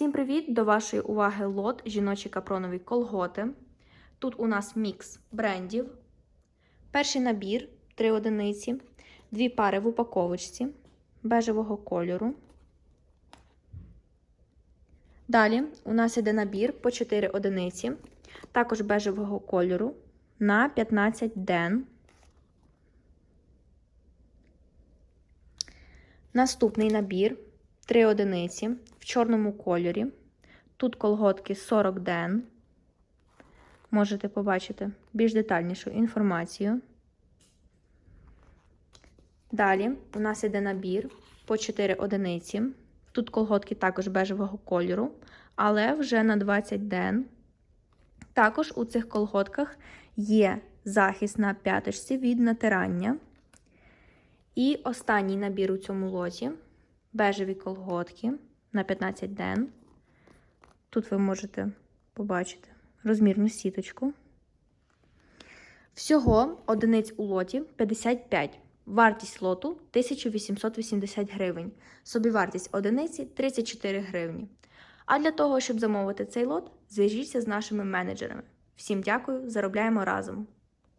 Всім привіт! До вашої уваги лот жіночі капронові колготи. Тут у нас мікс брендів. Перший набір 3 одиниці, дві пари в упаковочці бежевого кольору. Далі у нас іде набір по 4 одиниці, також бежевого кольору на 15 ден. Наступний набір 3 одиниці в чорному кольорі. Тут колготки 40 ден. Можете побачити більш детальнішу інформацію. Далі у нас іде набір по 4 одиниці. Тут колготки також бежевого кольору, але вже на 20 ден. Також у цих колготках є захист на п'яточці від натирання. І останній набір у цьому лоті бежеві колготки на 15 ден. Тут ви можете побачити розмірну сіточку. Всього одиниць у лоті 55. Вартість лоту 1880 гривень. Собівартість одиниці 34 гривні. А для того, щоб замовити цей лот, зв'яжіться з нашими менеджерами. Всім дякую, заробляємо разом!